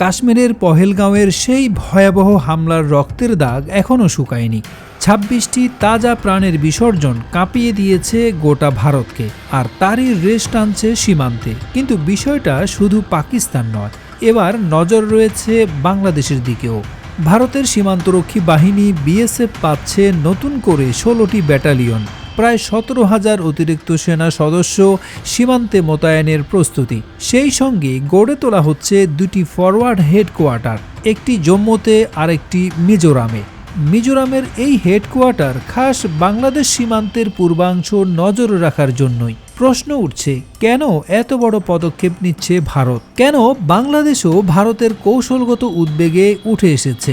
কাশ্মীরের পহেলগাঁওয়ের সেই ভয়াবহ হামলার রক্তের দাগ এখনও শুকায়নি। ছাব্বিশটি তাজা প্রাণের বিসর্জন কাঁপিয়ে দিয়েছে গোটা ভারতকে, আর তারই রেশ টানছে সীমান্তে। কিন্তু বিষয়টা শুধু পাকিস্তান নয়, এবার নজর রয়েছে বাংলাদেশের দিকেও। ভারতের সীমান্তরক্ষী বাহিনী বিএসএফ পাচ্ছে নতুন করে ষোলোটি ব্যাটালিয়ন। প্রায় সতেরো হাজার অতিরিক্ত সেনা সদস্য সীমান্তে মোতায়েনের প্রস্তুতি। সেই সঙ্গে গড়ে তোলা হচ্ছে দুটি ফরওয়ার্ড হেডকোয়ার্টার, একটি জম্মুতে আরেকটি মিজোরামে। মিজোরামের এই হেডকোয়ার্টার খাস বাংলাদেশ সীমান্তের পূর্বাংশ নজর রাখার জন্যই। প্রশ্ন উঠছে, কেন এত বড় পদক্ষেপ নিচ্ছে ভারত? কেন বাংলাদেশও ভারতের কৌশলগত উদ্বেগে উঠে এসেছে?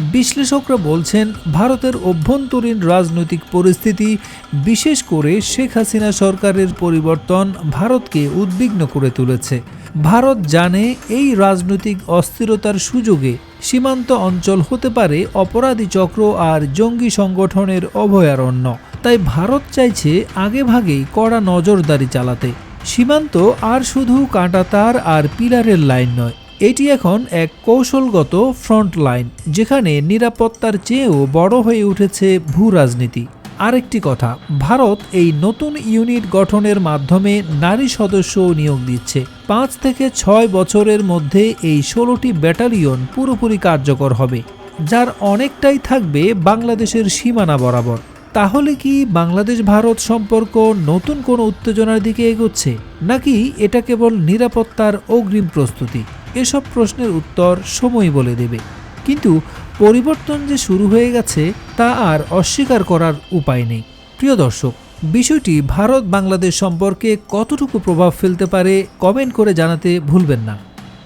বিশ্লেষকরা বলছেন, ভারতের অভ্যন্তরীণ রাজনৈতিক পরিস্থিতি, বিশেষ করে শেখ হাসিনা সরকারের পরিবর্তন ভারতকে উদ্বিগ্ন করে তুলেছে। ভারত জানে এই রাজনৈতিক অস্থিরতার সুযোগে সীমান্ত অঞ্চল হতে পারে অপরাধী চক্র আর জঙ্গি সংগঠনের অভয়ারণ্য। তাই ভারত চাইছে আগেভাগেই কড়া নজরদারি চালাতে। সীমান্ত আর শুধু কাঁটাতার আর পিলারের লাইন নয়। এটি এখন এক কৌশলগত ফ্রন্ট লাইন, যেখানে নিরাপত্তার চেয়েও বড় হয়ে উঠেছে ভূ রাজনীতি। আরেকটি কথা, ভারত এই নতুন ইউনিট গঠনের মাধ্যমে নারী সদস্য নিয়োগ দিচ্ছে। পাঁচ থেকে ছয় বছরের মধ্যে এই ষোলোটি ব্যাটালিয়ন পুরোপুরি কার্যকর হবে, যার অনেকটাই থাকবে বাংলাদেশের সীমানা বরাবর। তাহলে কি বাংলাদেশ ভারত সম্পর্ক নতুন কোনো উত্তেজনার দিকে এগোচ্ছে? নাকি এটা কেবল নিরাপত্তার অগ্রিম প্রস্তুতি? এসব প্রশ্নের উত্তর সময় বলে দেবে। কিন্তু পরিবর্তন যে শুরু হয়ে গেছে, তা আর অস্বীকার করার উপায় নেই। প্রিয় দর্শক, বিষয়টি ভারত বাংলাদেশ সম্পর্কে কতটুকু প্রভাব ফেলতে পারে কমেন্ট করে জানাতে ভুলবেন না।